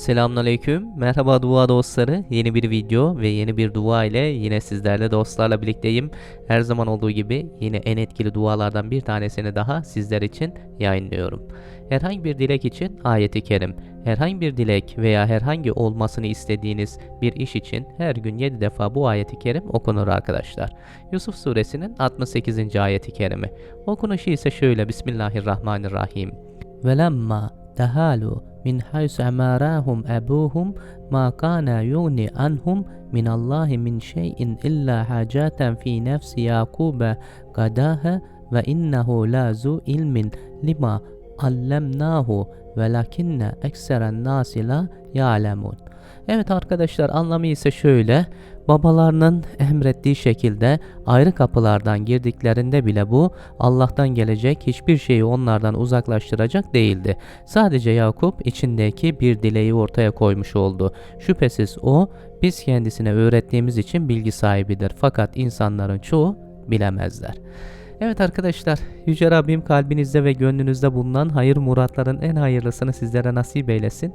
Selamünaleyküm. Merhaba dua dostları. Yeni bir video ve yeni bir dua ile yine sizlerle dostlarla birlikteyim. Her zaman olduğu gibi yine en etkili dualardan bir tanesini daha sizler için yayınlıyorum. Herhangi bir dilek için ayeti kerim. Herhangi bir dilek veya herhangi olmasını istediğiniz bir iş için her gün 7 defa bu ayeti kerim okunur arkadaşlar. Yusuf suresinin 68. ayeti kerimi. Okunuşu ise şöyle Bismillahirrahmanirrahim. Velemma dehalu min haysu emarahum ebuhum ma kana yugni anhum min Allahi min şeyin illa hacaten fi nefsi Yakube gadaha ve innehu la zu ilmin lima allemnahu velakinne ekseren nasi la ya'lemun. Evet arkadaşlar anlamı ise şöyle. Babalarının emrettiği şekilde ayrı kapılardan girdiklerinde bile bu Allah'tan gelecek hiçbir şeyi onlardan uzaklaştıracak değildi. Sadece Yakup içindeki bir dileği ortaya koymuş oldu. Şüphesiz o biz kendisine öğrettiğimiz için bilgi sahibidir. Fakat insanların çoğu bilemezler. Evet arkadaşlar, Yüce Rabbim kalbinizde ve gönlünüzde bulunan hayır muratların en hayırlısını sizlere nasip eylesin.